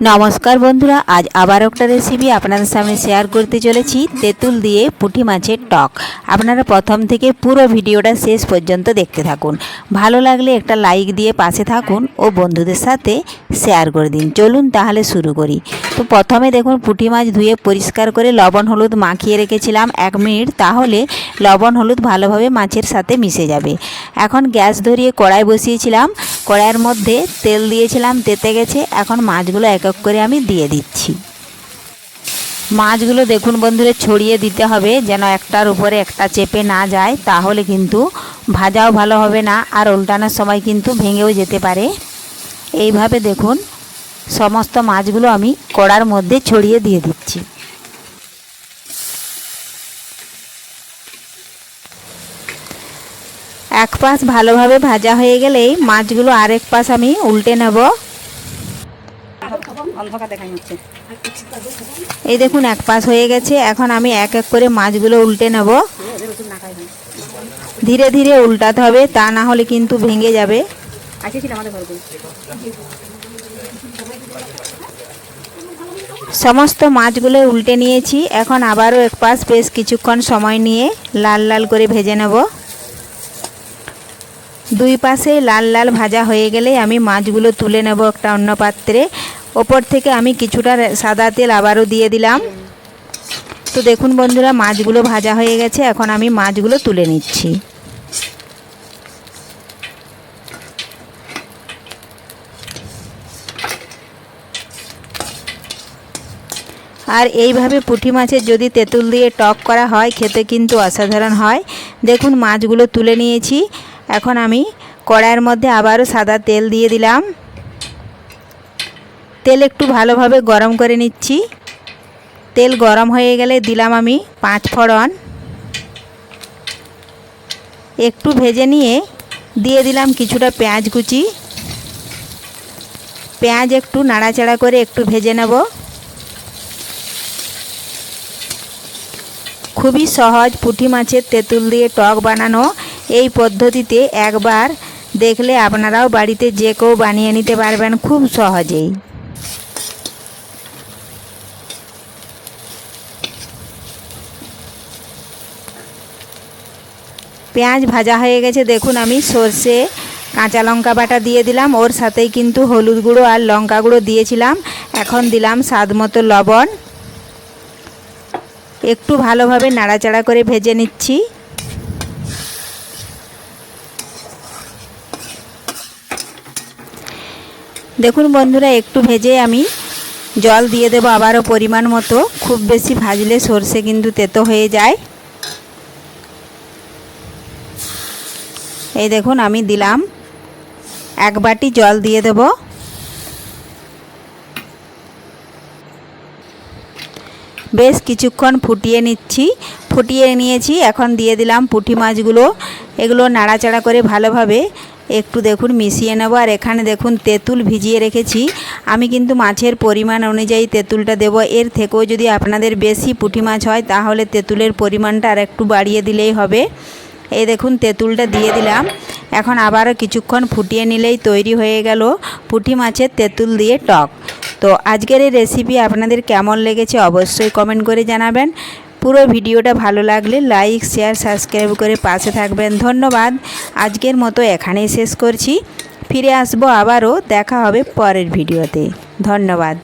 নমস্কার বন্ধুরা, আজ আবার একটা রেসিপি আপনাদের সামনে শেয়ার করতে চলেছি, তেঁতুল দিয়ে পুঁটি মাছের টক। আপনারা প্রথম থেকে পুরো ভিডিওটা শেষ পর্যন্ত দেখতে থাকুন। ভালো লাগলে একটা লাইক দিয়ে পাশে থাকুন ও বন্ধুদের সাথে শেয়ার করে দিন। চলুন তাহলে শুরু করি। তো প্রথমে দেখুন, পুঁটি মাছ ধুয়ে পরিষ্কার করে লবণ হলুদ মাখিয়ে রেখেছিলাম এক মিনিট, তাহলে লবণ হলুদ ভালোভাবে মাছের সাথে মিশে যাবে। এখন গ্যাস ধরিয়ে কড়াই বসিয়েছিলাম। কড়াইয়ের মধ্যে তেল দিয়েছিলাম, তেতে গেছে। এখন মাছগুলো এক এক করে আমি দিয়ে দিচ্ছি। মাছগুলো দেখুন বন্ধুরা, ছড়িয়ে দিতে হবে যেন একটার উপরে একটা চেপে না যায়, তাহলে কিন্তু ভাজাও ভালো হবে না আর উল্টানোর সময় কিন্তু ভেঙেও যেতে পারে। এইভাবে দেখুন, সমস্ত মাছগুলো আমি কড়ার মধ্যে ছড়িয়ে দিয়ে দিচ্ছি। এক পাশ ভালোভাবে ভাজা হয়ে গেলেই মাছগুলো আরেক পাশ আমি উল্টে নেব। এই দেখুন, এক পাশ হয়ে গেছে। এখন আমি এক এক করে মাছগুলো উল্টে নেব। ধীরে ধীরে উল্টাতে হবে, তা না হলে কিন্তু ভেঙে যাবে। সমস্ত মাছগুলো উল্টে নিয়েছি। এখন আবারও এক পাশ বেশ কিছুক্ষণ সময় নিয়ে লাল লাল করে ভেজে নেব। দুই পাশে লাল লাল ভাজা হয়ে গেলে আমি মাছগুলো তুলে নেব একটা অন্য পাত্রে। ওপর থেকে আমি কিছুটা সাদা তেল আবারও দিয়ে দিলাম। তো দেখুন বন্ধুরা, মাছগুলো ভাজা হয়ে গেছে, এখন আমি মাছগুলো তুলে নিচ্ছি। আর এইভাবে পুঁটি মাছের যদি তেঁতুল দিয়ে টক করা হয়, খেতে কিন্তু অসাধারণ হয়। দেখুন, মাছগুলো তুলে নিয়েছি। এখন আমি কড়াইয়ের মধ্যে আবারও সাদা তেল দিয়ে দিলাম। তেল একটু ভালোভাবে গরম করে নিচ্ছি। তেল গরম হয়ে গেলে দিলাম আমি পাঁচ ফোড়ন। একটু ভেজে নিয়ে দিয়ে দিলাম কিছুটা পেঁয়াজ কুচি। পেঁয়াজ একটু নাড়াচাড়া করে একটু ভেজে নেব। খুবই সহজ পুঁটি মাছের তেঁতুল দিয়ে টক বানানো এই পদ্ধতিতে একবার দেখলে আপনারাও বাড়িতে যে কেউ বানিয়ে নিতে পারবেন খুব সহজেই। পেঁয়াজ ভাজা হয়ে গেছে, দেখুন আমি সর্ষে, কাঁচা লঙ্কা বাটা দিয়ে দিলাম, ওর সাথেই কিন্তু হলুদ গুঁড়ো আর লঙ্কা গুঁড়ো দিয়েছিলাম, এখন দিলাম স্বাদ মতো লবণ। একটু ভালোভাবে নাড়াচাড়া করে ভেজে নিচ্ছি। দেখুন বন্ধুরা, একটু ভেজে আমি জল দিয়ে দেবো আবারও পরিমাণ মতো। খুব বেশি ভাজলে সর্ষে কিন্তু তেতো হয়ে যায়। এই দেখুন, আমি দিলাম। এক বাটি জল দিয়ে দেব। বেশ কিছুক্ষণ ফুটিয়ে নিচ্ছি। ফুটিয়ে নিয়েছি, এখন দিয়ে দিলাম পুঁটি মাছগুলো। এগুলো নাড়াচাড়া করে ভালোভাবে একটু দেখুন মিশিয়ে নেব, আর এখানে দেখুন তেঁতুল ভিজিয়ে রেখেছি। আমি কিন্তু মাছের পরিমাণ অনুযায়ী তেঁতুলটা দেব। এর থেকেও যদি আপনাদের বেশি পুঁটি মাছ হয়, তাহলে তেঁতুলের পরিমাণটা আর একটু বাড়িয়ে দিলেই হবে। এই দেখুন তেঁতুলটা দিয়ে দিলাম। এখন আবারও কিছুক্ষণ ফুটিয়ে নিলেই তৈরি হয়ে গেল পুঁটি মাছের তেঁতুল দিয়ে টক। তো আজকের এই রেসিপি আপনাদের কেমন লেগেছে অবশ্যই কমেন্ট করে জানাবেন। পুরো ভিডিওটা ভালো লাগলে লাইক, শেয়ার, সাবস্ক্রাইব করে পাশে থাকবেন। ধন্যবাদ। আজকের মতো এখানেই শেষ করছি। ফিরে আসব আবারও। দেখা হবে পরের ভিডিওতে। ধন্যবাদ।